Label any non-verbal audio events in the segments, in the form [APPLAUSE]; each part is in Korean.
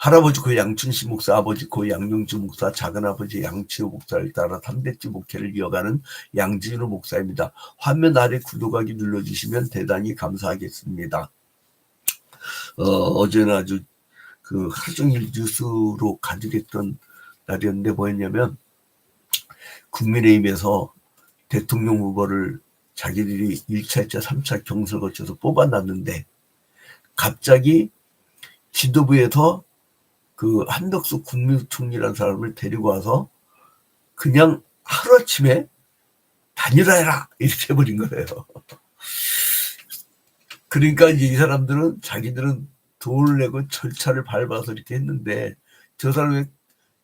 할아버지 고 양춘시 목사, 아버지 고 양용주 목사, 작은아버지 양치호 목사를 따라 3대째 목회를 이어가는 양진우 목사입니다. 화면 아래 구독하기 눌러주시면 대단히 감사하겠습니다. 어, 어제는 아주 그 하루 종일 뉴스로 가득했던 날이었는데 뭐였냐면 국민의힘에서 대통령 후보를 자기들이 1차, 2차, 3차 경선을 거쳐서 뽑아놨는데 갑자기 지도부에서 그 한덕수 국무총리라는 사람을 데리고 와서 그냥 하루아침에 단일화해라 이렇게 해버린 거예요. 그러니까 이 사람들은 자기들은 돈을 내고 절차를 밟아서 이렇게 했는데 저 사람이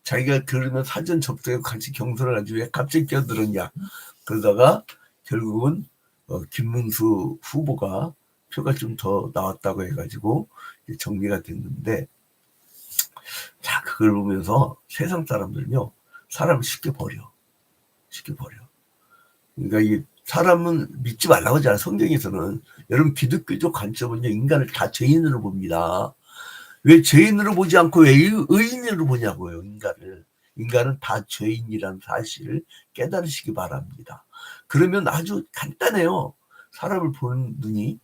자기가 그러면 사전 접수해 같이 경선을 하지 왜 갑자기 끼어들었냐 그러다가 결국은 어, 김문수 후보가 표가 좀 더 나왔다고 해가지고 정리가 됐는데 자 그걸 보면서 세상 사람들은요 사람을 쉽게 버려. 쉽게 버려. 그러니까 이 사람은 믿지 말라고 하잖아요. 성경에서는. 여러분 기독교적 관점은요 인간을 다 죄인으로 봅니다. 왜 죄인으로 보지 않고 왜 의- 의인으로 보냐고요 인간을. 인간은 다 죄인이라는 사실을 깨달으시기 바랍니다. 그러면 아주 간단해요. 사람을 보는 눈이.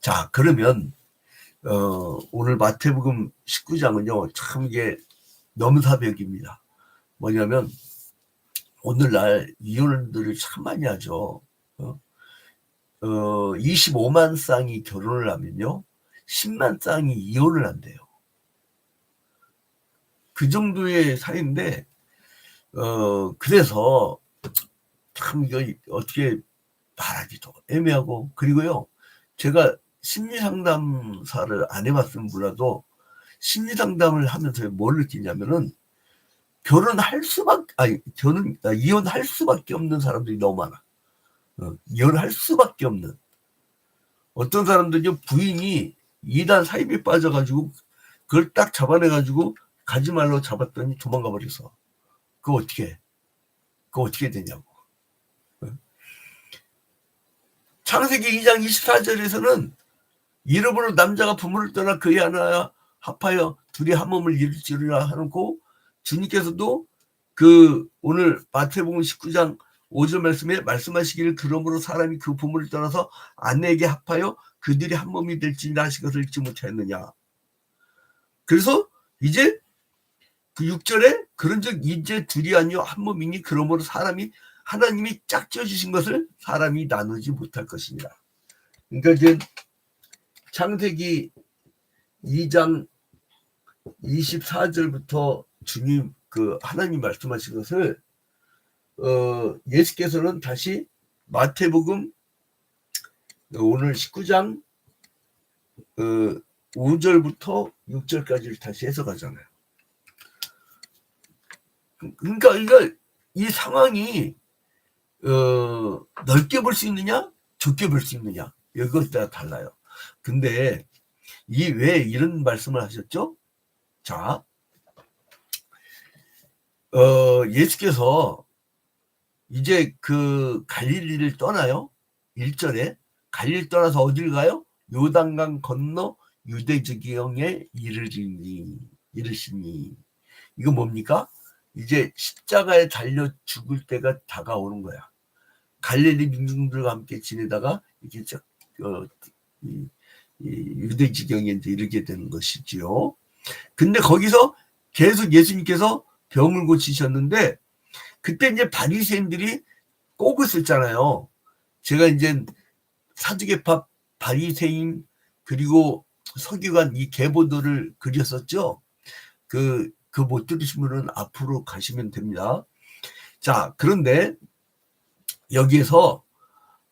자 그러면 어, 오늘 마태복음 19장은요, 참 이게 넘사벽입니다. 뭐냐면, 오늘날 이혼들을 참 많이 하죠. 어, 어, 25만 쌍이 결혼을 하면요, 10만 쌍이 이혼을 한대요. 그 정도의 사이인데, 어, 그래서 참 이거 어떻게 말하기도 애매하고, 그리고요, 제가 심리 상담사를 안 해봤으면 몰라도 심리 상담을 하면서 뭘 느끼냐면은 결혼할 수밖에 아니 결혼 아, 이혼할 수밖에 없는 사람들이 너무 많아. 어, 이혼할 수밖에 없는 어떤 사람들은 부인이 이단 사입에 빠져가지고 그걸 딱 잡아내가지고 가지 말라고 잡았더니 도망가 버려서 그거 어떻게 해? 그거 어떻게 되냐고. 어? 창세기 2장 24절에서는 잃어버린 남자가 부모를 떠나 그의 하나 합하여 둘이 한 몸을 이루리라 하고 주님께서도 그 오늘 마태복음 19장 5절 말씀에 말씀하시기를 그러므로 사람이 그 부모를 떠나서 아내에게 합하여 그들이 한 몸이 될지니라 하신 것을 읽지 못하였느냐. 그래서 이제 그 6절에 그런즉 이제 둘이 아니요 한 몸이니 그러므로 사람이 하나님이 짝지어 주신 것을 사람이 나누지 못할 것입니다. 그러니까 이제 창세기 2장 24절부터 주님 그 하나님 말씀하신 것을 어 예수께서는 다시 마태복음 오늘 19장 어 5절부터 6절까지를 다시 해석하잖아요. 그러니까 이거 이 상황이 어 넓게 볼 수 있느냐 좁게 볼 수 있느냐 이것에 따라 달라요. 근데 이 왜 이런 말씀을 하셨죠? 자, 어, 예수께서 이제 그 갈릴리를 떠나요. 1절에 갈릴 떠나서 어딜 가요? 요단강 건너 유대 지경에 이르리니 이르시니 이거 뭡니까? 이제 십자가에 달려 죽을 때가 다가오는 거야. 갈릴리 민중들과 함께 지내다가 저, 어, 이, 이 유대 지경에 이제 이르게 되는 것이지요. 근데 거기서 계속 예수님께서 병을 고치셨는데 그때 이제 바리새인들이 꼬고 있었잖아요. 제가 이제 사두개파 바리새인 그리고 서기관 이 계보들을 그렸었죠. 그 그 못 들으신 분은 앞으로 가시면 됩니다. 자, 그런데 여기에서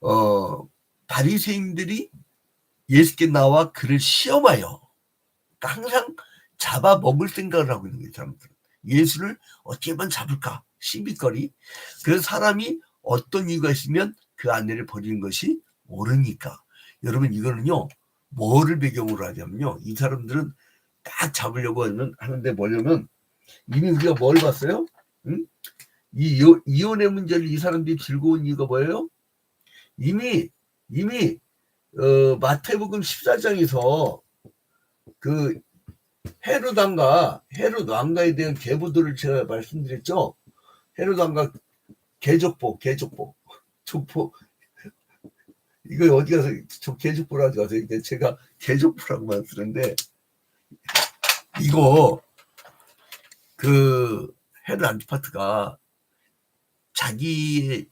어 바리새인들이 예수께 나와 그를 시험하여 그러니까 항상 잡아 먹을 생각을 하고 있는 거예요, 사람들은. 예수를 어떻게 하면 잡을까? 시비거리. 그래서 사람이 어떤 이유가 있으면 그 아내를 버리는 것이 옳으니까. 여러분, 이거는요, 뭐를 배경으로 하냐면요. 이 사람들은 딱 잡으려고 하는, 하는데 뭐냐면, 이미 우리가 뭘 봤어요? 응? 이 이혼- 이혼의 문제를 이 사람들이 온 이유가 뭐예요? 이미, 이미, 어, 마태복음 14장에서 그 헤롯 왕가, 헤롯 왕가에 대한 계보들을 제가 말씀드렸죠. 헤롯 왕가 개족보, 개족보, 족보. 이거 어디 가서 저 개족보라고 가서 이게 제가 개족보라고만 쓰는데 이거 그 헤롯 안티파트가 자기의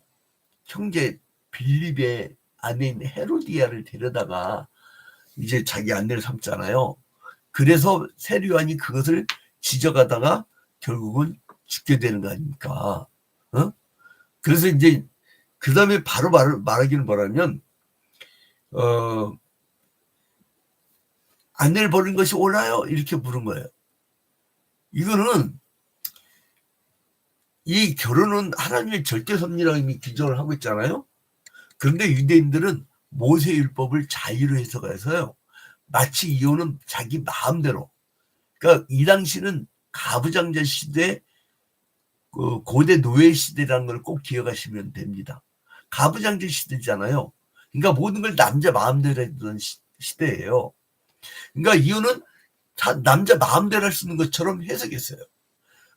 형제 빌립의 아내인 헤로디아를 데려다가 이제 자기 아내를 삼잖아요. 그래서 세류안이 그것을 지적하다가 결국은 죽게 되는 거 아닙니까? 어? 그래서 이제 그 다음에 바로 말, 말하기는 뭐라면 어 아내를 버린 것이 옳아요 이렇게 물은 거예요. 이거는 이 결혼은 하나님의 절대 이미 규정을 하고 있잖아요. 그런데 유대인들은 모세율법을 자유로 해석해서요. 마치 이혼은 자기 마음대로. 그러니까 이 당시는 가부장제 시대, 그 고대 노예 시대라는 걸 꼭 기억하시면 됩니다. 가부장제 시대잖아요. 그러니까 모든 걸 남자 마음대로 했던 시, 시대예요. 그러니까 이혼은 다 남자 마음대로 할 수 있는 것처럼 해석했어요.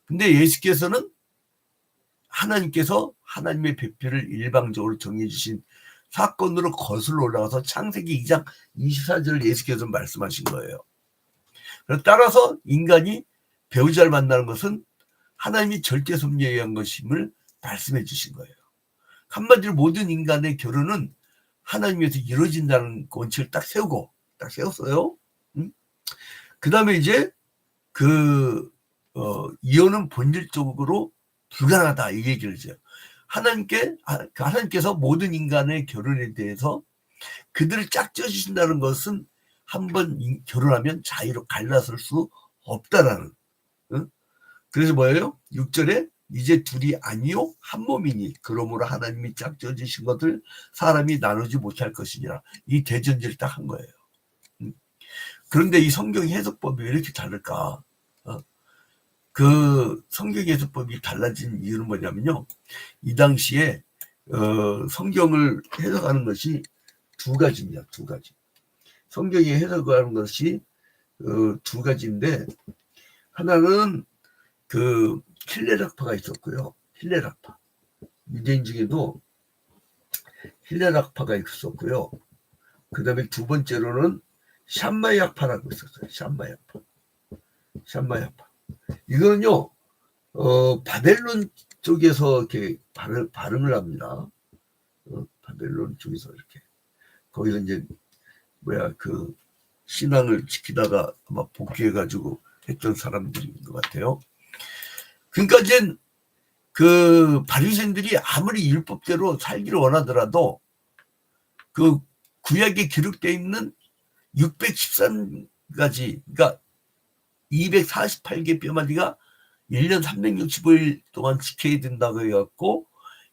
근데 예수께서는 하나님께서 하나님의 배표를 일방적으로 정해 주신 사건으로 거슬러 올라가서 창세기 2장 24절을 예수께서 말씀하신 거예요. 따라서 인간이 배우자를 만나는 것은 하나님이 절대 섭리에 의한 것임을 말씀해 주신 거예요. 한마디로 모든 인간의 결혼은 하나님에서 이루어진다는 원칙을 딱 세우고 딱 세웠어요. 응? 그 다음에 이제 그 어, 이혼은 본질적으로 불가능하다 이 얘기를 해요. 하나님께 그 하나님께서 모든 인간의 결혼에 대해서 그들을 짝져 주신다는 것은 한 번 결혼하면 자유로 갈라설 수 없다라는. 응? 그래서 뭐예요? 6절에 이제 둘이 아니요 한 몸이니 그러므로 하나님이 짝져 주신 것을 사람이 나누지 못할 것이니라 이 대전제를 딱 한 거예요. 응? 그런데 이 성경 해석법이 왜 이렇게 다를까? 어? 그 성경 해석법이 달라진 이유는 뭐냐면요. 이 당시에 어, 성경을 해석하는 것이 두 가지입니다. 두 가지. 성경이 해석하는 것이 어, 두 가지인데 하나는 그 힐레락파가 있었고요. 힐레락파. 유대인 중에도 힐레락파가 있었고요. 그 다음에 두 번째로는 샴마야파라고 있었어요. 샴마야파. 샴마야파. 이거는요, 어, 바벨론 쪽에서 이렇게 발음, 발음을 합니다. 어, 바벨론 쪽에서 이렇게. 거기서 이제, 뭐야, 그, 신앙을 지키다가 아마 복귀해가지고 했던 사람들인 것 같아요. 그러니까 이제 그 바리새인들이 아무리 율법대로 살기를 원하더라도 그 구약에 기록되어 있는 613가지, 그러니까 248개 뼈마디가 1년 365일 동안 지켜야 된다고 해갖고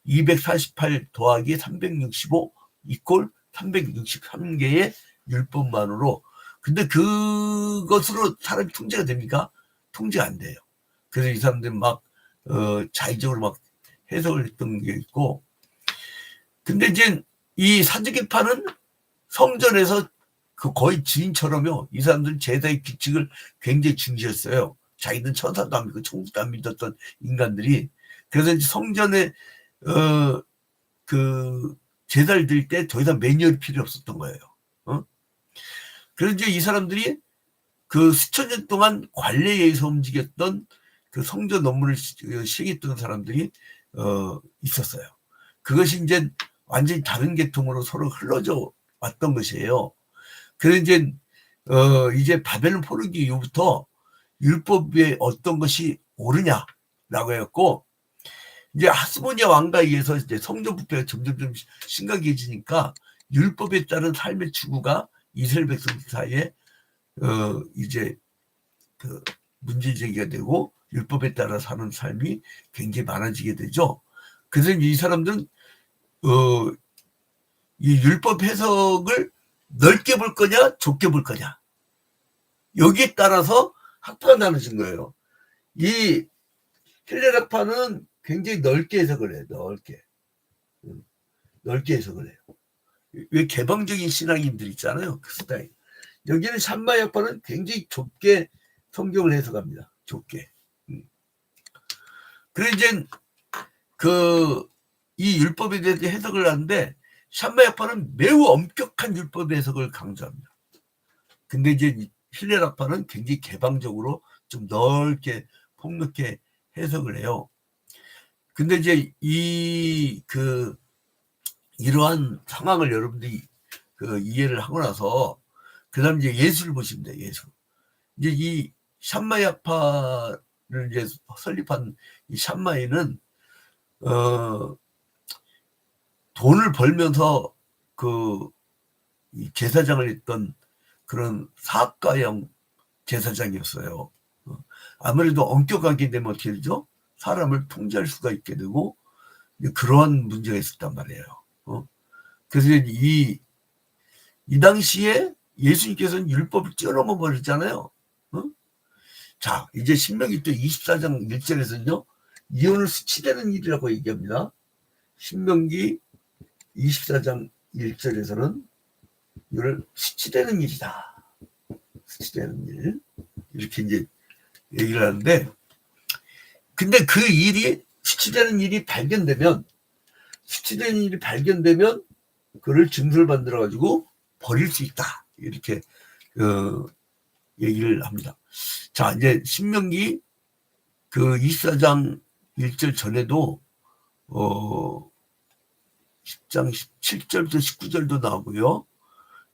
248 더하기 365 이꼴 363개의 율법만으로 근데 그것으로 사람이 통제가 됩니까? 통제가 안 돼요. 그래서 이 사람들이 막 어, 자의적으로 막 해석을 했던 게 있고 근데 이제 이 사두개파는 성전에서 그 거의 주인처럼요. 이 사람들은 제사의 규칙을 굉장히 중시했어요. 자기들 천사도 안 믿고 천국도 안 믿었던 인간들이. 그래서 이제 성전에, 어, 그, 제사를 드릴 때더 이상 매뉴얼이 필요 없었던 거예요. 어? 그래서 이제 이 사람들이 그 수천 년 동안 관례에 의해서 움직였던 그 성전 업무를 시행했던 사람들이, 어, 있었어요. 그것이 이제 완전히 다른 계통으로 서로 흘러져 왔던 것이에요. 그래서 이제 어 이제 바벨론 포르기 이후부터 율법에 어떤 것이 옳으냐라고 했고 이제 하스모니아 왕가에 의해서 이제 성전 부패가 점점점 심각해지니까 율법에 따른 삶의 추구가 이스라엘 백성 사이에 어 이제 그 문제 제기가 되고 율법에 따라 사는 삶이 굉장히 많아지게 되죠. 그래서 이 사람들은 어 이 율법 해석을 넓게 볼 거냐, 좁게 볼 거냐. 여기에 따라서 학파가 나눠진 거예요. 이 힐레락파는 굉장히 넓게 해석을 해요. 넓게. 넓게 해석을 해요. 왜 개방적인 신앙인들 있잖아요. 그 스타일. 여기는 샴마약파는 굉장히 좁게 성경을 해석합니다. 좁게. 음. 그래 이제 그 이 율법에 대해서 해석을 하는데 샴마야파는 매우 엄격한 율법 해석을 강조합니다. 근데 이제 힐레라파는 굉장히 개방적으로 좀 넓게 폭넓게 해석을 해요. 근데 이제 이 그 이러한 상황을 여러분들이 그 이해를 하고 나서 그다음 이제 예수를 보시면 돼요. 예수. 이제 이 샴마야파를 이제 설립한 이 샴마이는 어 돈을 벌면서 그 제사장을 했던 그런 사업가형 제사장이었어요. 어, 아무래도 엄격하게 되면 어떻게 되죠? 사람을 통제할 수가 있게 되고 그러한 문제가 있었단 말이에요. 어? 그래서 이, 이 당시에 예수님께서는 율법을 뛰어넘어 버렸잖아요. 어? 자, 이제 신명기 또 24장 1절에서는요, 이혼을 수치되는 일이라고 얘기합니다. 신명기 24장 1절에서는 이걸 수치되는 일이다. 수치되는 일. 이렇게 이제 얘기를 하는데, 근데 그 일이, 수치되는 일이 발견되면, 수치되는 일이 발견되면, 그를 증서를 만들어가지고 버릴 수 있다. 이렇게, 어, 얘기를 합니다. 자, 이제 신명기 그 24장 1절 전에도, 어, 10장 17절부터 19절도 나오고요.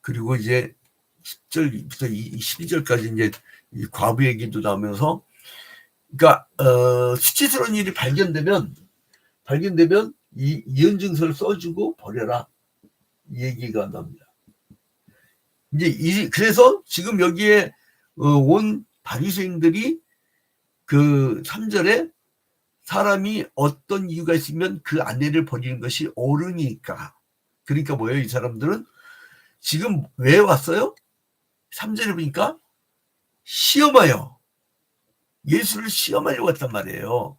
그리고 이제 10절부터 12절까지 이제 이 과부 얘기도 나오면서 그러니까 어, 수치스러운 일이 발견되면 발견되면 이 이연증서를 써주고 버려라 이 얘기가 나옵니다. 이제 이 그래서 지금 여기에 어, 온 바리새인들이 그 3절에 사람이 어떤 이유가 있으면 그 아내를 버리는 것이 옳으니까. 그러니까 뭐예요? 이 사람들은 지금 왜 왔어요? 3절에 보니까 시험하여. 예수를 시험하려고 왔단 말이에요.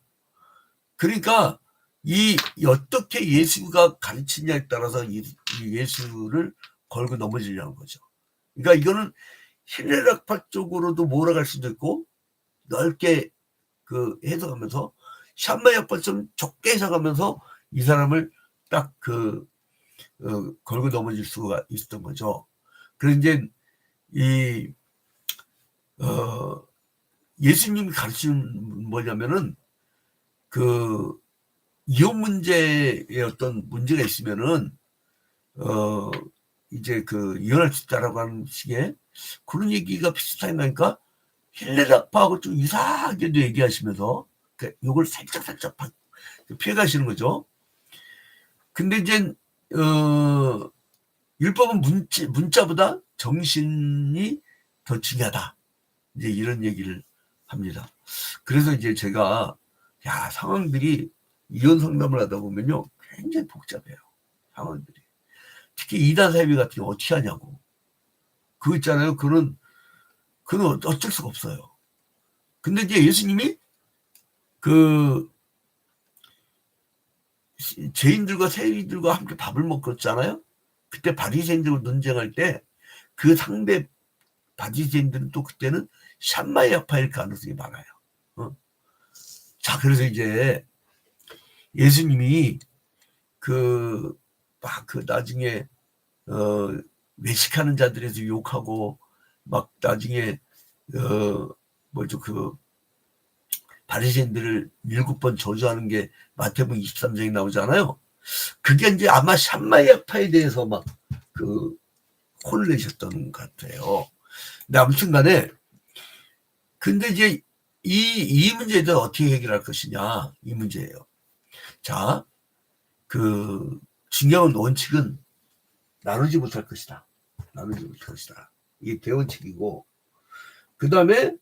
그러니까 이 어떻게 예수가 가르치냐에 따라서 이, 예수를 걸고 넘어지려는 거죠. 그러니까 이거는 힐레락파 쪽으로도 몰아갈 수도 있고 넓게 그 해석하면서 샴마 약발좀 좁게 해석하면서 이 사람을 딱그 어, 걸고 넘어질 수가 있었던 거죠. 그래서 이 어, 예수님이 가르치는 뭐냐면은 그 이혼 문제에 어떤 문제가 있으면은 어 이제 그 이혼할 수 있다라고 하는 식의 그런 얘기가 비슷하니까 힐레라파하고 좀 이상하게도 얘기하시면서 그 요걸 살짝 살짝 피해 가시는 거죠. 근데 이제 어 율법은 문자, 문자보다 정신이 더 중요하다. 이제 이런 얘기를 합니다. 그래서 이제 제가 야 상황들이 이혼 상담을 하다 보면요 굉장히 복잡해요. 상황들이 특히 이단 사이비 같은 경우 어떻게 하냐고. 그거 있잖아요. 그는 그는 어쩔 수가 없어요. 근데 이제 예수님이 그 죄인들과 세리들과 함께 밥을 먹었잖아요. 그때 바리새인들과 논쟁할 때 그 상대 바리새인들은 또 그때는 샴마야파일 가능성이 많아요. 어? 자, 그래서 이제 예수님이 그, 막 그 나중에, 어, 외식하는 자들에서 욕하고, 막 나중에, 어, 뭐죠, 그, 바리새인들을 일곱 번 저주하는 게 마태복음 23장에 나오잖아요. 그게 이제 아마 샴마야파에 대해서 막 그 혼을 내셨던 것 같아요. 근데 아무튼 간에 근데 이제 이, 이 문제에 대해 어떻게 해결할 것이냐 이 문제예요. 자, 그 중요한 원칙은 나누지 못할 것이다. 나누지 못할 것이다. 이게 대원칙이고 그 다음에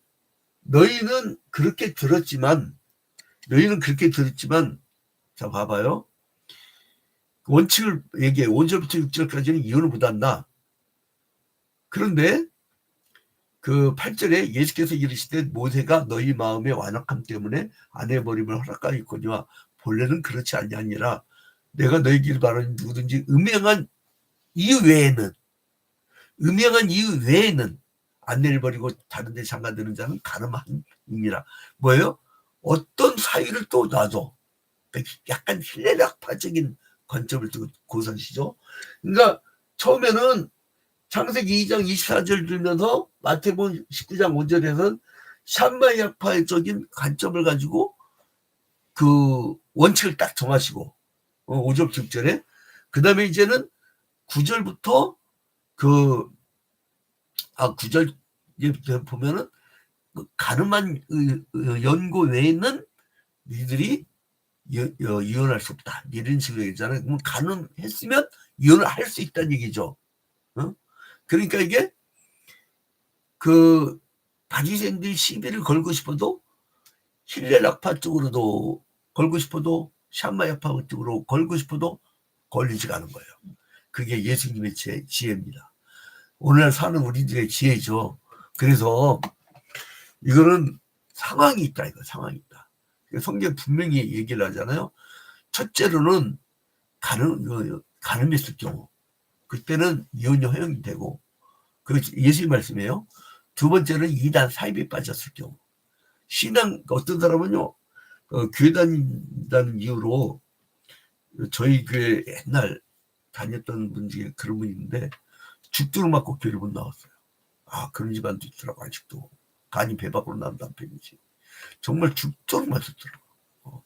너희는 그렇게 들었지만 너희는 그렇게 들었지만 자 봐봐요. 원칙을 얘기해 5절부터 6절까지는 이혼을 못한다. 그런데 그 8절에 예수께서 이르시되 모세가 너희 마음의 완악함 때문에 아내 버림을 허락하였거니와 본래는 그렇지 아니하니라 내가 너희에게 말하는 누구든지 음행한 이유 외에는 음행한 이유 외에는 안내를 버리고 다른 데 장가드는 자는 가늠함이니라. 뭐예요? 어떤 사유를 또 놔도 약간 힐레락파적인 관점을 두고 고선시죠. 그러니까 처음에는 창세기 2장 24절 들면서 마태복음 19장 5절에서는 샴마이학파적인 관점을 가지고 그 원칙을 딱 정하시고 어, 5절 6절에 그 다음에 이제는 9절부터 그, 아, 9절 보면은 그 가늠한 연고 외에는 니들이 이혼할 수 없다. 이런 식으로 얘기잖아요. 그럼 가늠했으면 이혼을 할 수 있다는 얘기죠. 어? 그러니까 이게 그 바리새인들이 시비를 걸고 싶어도 힐렐락파 쪽으로도 걸고 싶어도 샴마야파 쪽으로 걸고 싶어도 걸리지가 않은 거예요. 그게 예수님의 지혜, 지혜입니다. 오늘 사는 우리들의 지혜죠. 그래서 이거는 상황이 있다, 이거 상황이 있다. 성경 분명히 얘기를 하잖아요. 첫째로는 가늠, 가늠했을 경우, 그때는 이혼이 허용이 되고, 그 예수님 말씀이에요. 두 번째는 이단 사입에 빠졌을 경우, 신앙 어떤 사람은요, 어, 교회 다닌다는 이유로 저희 교회 옛날 다녔던 분 중에 그런 있는데 죽도록 맞고 교회를 못 나왔어요. 아 그런 집안도 있더라고 아직도 간이 배 밖으로 나온 남편이지. 정말 죽도록 맞았더라고. 어.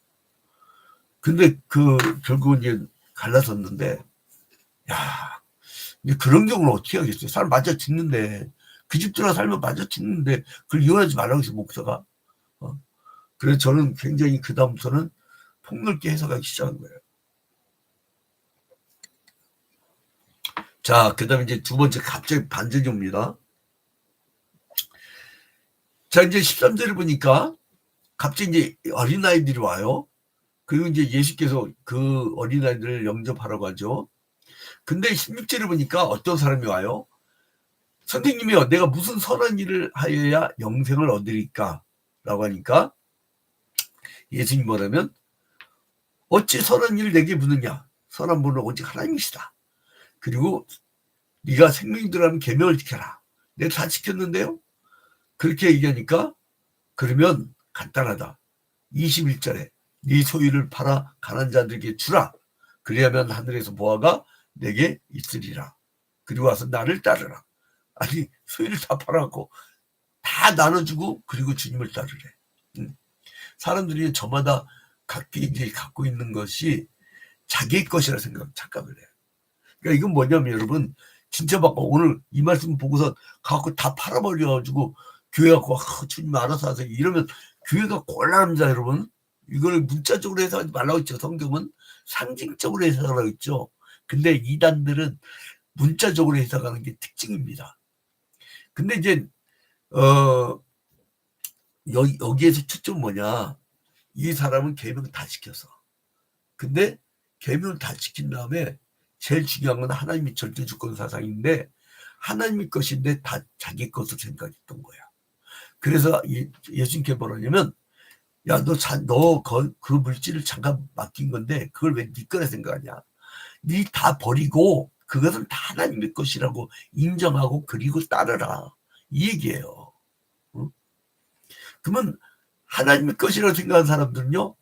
근데 그 결국은 이제 갈라섰는데 야 이제 그런 경우는 어떻게 하겠어요? 사람 맞아 죽는데 그 집 들어 살면 맞아 죽는데 그걸 이혼하지 말라고 해서 목사가 어. 그래서 저는 굉장히 그 다음부터는 폭넓게 해석하기 시작한 거예요. 자, 그 다음에 이제 두 번째 갑자기 반전이 옵니다. 자, 이제 13절을 보니까 갑자기 이제 어린아이들이 와요. 그리고 이제 예수께서 그 어린아이들을 영접하라고 하죠. 근데 16절을 보니까 어떤 사람이 와요? 선생님이요, 내가 무슨 선한 일을 하여야 영생을 얻으리까? 라고 하니까 예수님 뭐라면 어찌 선한 일을 내게 묻느냐? 선한 분은 오직 하나님이시다. 그리고 네가 생명이 들어가는 계명을 지켜라. 내가 다 지켰는데요. 그렇게 얘기하니까 그러면 간단하다. 21절에 네 소유를 팔아 가난 자들에게 주라. 그리하면 하늘에서 보아가 내게 있으리라. 그리고 와서 나를 따르라. 아니 소유를 다 팔아갖고 다 나눠주고 그리고 주님을 따르래. 응. 사람들이 저마다 각기 이제 갖고 있는 것이 자기의 것이라 생각 착각을 해요. 그러니까 이건 뭐냐면 여러분 진짜 막 오늘 이 말씀 보고서 갖고 다 팔아버려가지고 교회 갖고 아, 주님 알아서 하세요. 이러면 교회가 곤란합니다 여러분. 이걸 문자적으로 해석하지 말라고 했죠 성경은. 상징적으로 해석하라고 했죠. 근데 이단들은 문자적으로 해석하는 게 특징입니다. 근데 이제 어 여기, 여기에서 초점 뭐냐. 이 사람은 계명 다 지켜서. 근데 계명을 다 지킨 다음에 제일 중요한 건 하나님이 절대 주권 사상인데 하나님의 것인데 다 자기 것으로 생각했던 거야. 그래서 예수님께 뭐라냐면 야 너너그 물질을 잠깐 맡긴 건데 그걸 왜 네 거라 생각하냐? 네 다 버리고 그것은 다 하나님의 것이라고 인정하고 그리고 따르라 이 얘기예요. 응? 그러면 하나님의 것이라고 생각하는 사람들은요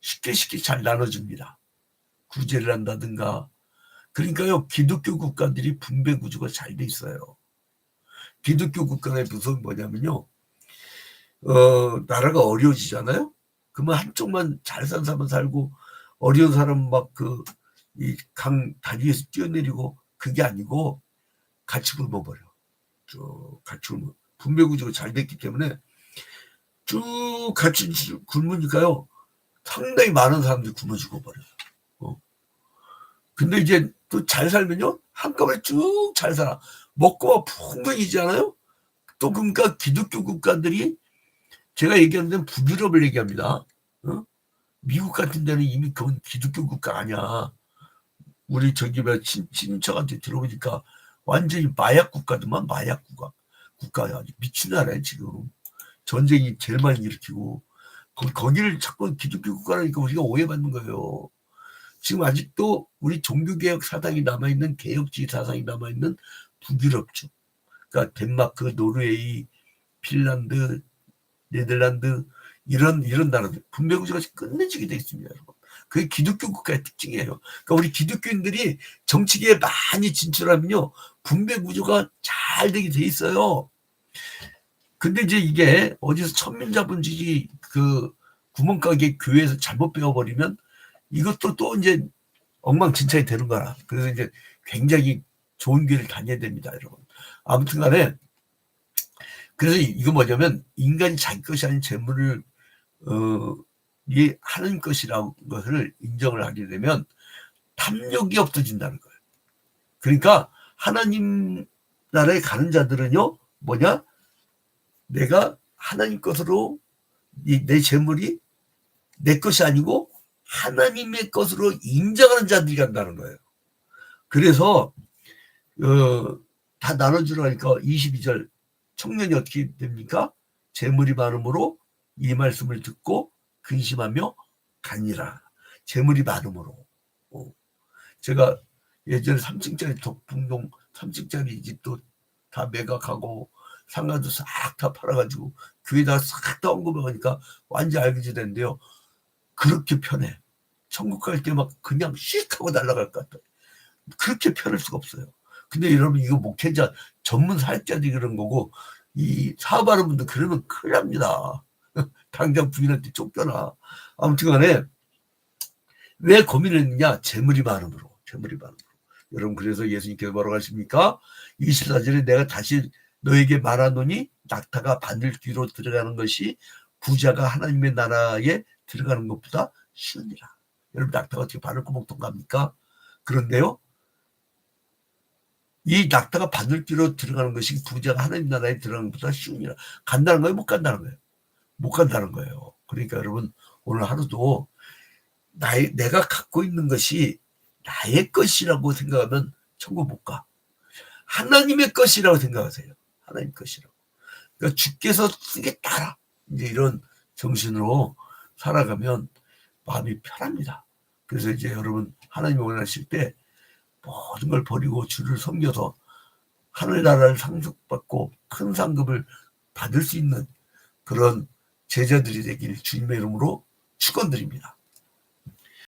쉽게 쉽게 잘 나눠줍니다. 구제를 한다든가 그러니까요, 기독교 국가들이 분배 구조가 잘 돼 있어요. 기독교 국가의 무서운 뭐냐면요, 어, 나라가 어려워지잖아요? 그러면 한쪽만 잘 산 사람은 살고, 어려운 사람은 막 그, 이 강 다리 에서 뛰어내리고, 그게 아니고, 같이 굶어버려. 쭉 같이 굶어. 분배 구조가 잘 됐기 때문에, 쭉 같이 굶으니까요, 상당히 많은 사람들이 굶어 죽어버려요. 어. 근데 이제 또 잘 살면요? 한꺼번에 쭉 잘 살아. 먹고 풍부해지잖아요? 또 그러니까 기독교 국가들이 제가 얘기하는 데는 북유럽을 얘기합니다. 어? 미국 같은 데는 이미 그건 기독교 국가 아니야. 우리 저기 뭐 친, 친척한테 들어보니까 완전히 마약 국가도만 마약 국가 국가야. 미친 나라야 지금. 전쟁이 제일 많이 일으키고. 거, 거기를 자꾸 기독교 국가라니까 우리가 오해받는 거예요 지금 아직도 우리 종교개혁 사상이 남아있는 개혁주의 사상이 남아있는 북유럽 쪽. 그러니까 덴마크, 노르웨이, 핀란드, 네덜란드 이런 이런 나라들 분배 구조가 끝내주게 돼 있습니다, 여러분. 그게 기독교 국가의 특징이에요. 그러니까 우리 기독교인들이 정치계에 많이 진출하면요 분배 구조가 잘 되게 돼 있어요. 근데 이제 이게 어디서 천민 자본주의 그 구멍가게 교회에서 잘못 배워버리면 이것도 또 이제 엉망진창이 되는 거라. 그래서 이제 굉장히 좋은 교회를 다녀야 됩니다, 여러분. 아무튼 간에 그래서 이거 뭐냐면 인간이 자기 것이 아닌 재물을 어, 이 하는 것이라는 것을 인정을 하게 되면 탐욕이 없어진다는 거예요. 그러니까 하나님 나라에 가는 자들은요 뭐냐 내가 하나님 것으로 이 내 재물이 내 것이 아니고 하나님의 것으로 인정하는 자들이 간다는 거예요. 그래서 어, 다 나눠주라니까 22절 청년이 어떻게 됩니까? 재물이 많음으로 이 말씀을 듣고 근심하며 가니라. 재물이 많음으로. 어. 제가 예전에 3층짜리 덕풍동 3층짜리 집도 다 매각하고 상가도 싹 다 팔아가지고 교회다 싹 다 언급하니까 완전 알게 됐는데요. 그렇게 편해. 천국 갈 때 막 그냥 씩 하고 날아갈 것 같아. 그렇게 편할 수가 없어요. 근데 여러분 이거 목회자 전문 사역자들이 그런 거고 이 사업하는 분들 그러면 큰일 납니다. [LAUGHS] 당장 부인한테 쫓겨나. 아무튼 간에 왜 고민을 했느냐? 재물이 많음으로. 재물이 많음으로. 여러분 그래서 예수님께서 뭐라고 하십니까? 24절에 내가 다시 너에게 말하노니 낙타가 바늘 뒤로 들어가는 것이 부자가 하나님의 나라에 들어가는 것보다 쉬우니라. 여러분 낙타가 어떻게 바늘구멍 통과합니까? 그런데요. 이 낙타가 바늘뒤로 들어가는 것이 부자가 하나님 나라에 들어가는 것보다 쉬우니라. 간다는 거예요? 못 간다는 거예요? 못 간다는 거예요. 그러니까 여러분 오늘 하루도 나의, 내가 갖고 있는 것이 나의 것이라고 생각하면 천국 못 가. 하나님의 것이라고 생각하세요. 하나님 것이라고. 그러니까 주께서 쓰겠다. 이제 이런 정신으로 살아가면 마음이 편합니다. 그래서 이제 여러분 하나님이 원하실 때 모든 걸 버리고 주를 섬겨서 하늘나라를 상속받고 큰 상급을 받을 수 있는 그런 제자들이 되길 주님의 이름으로 축원드립니다.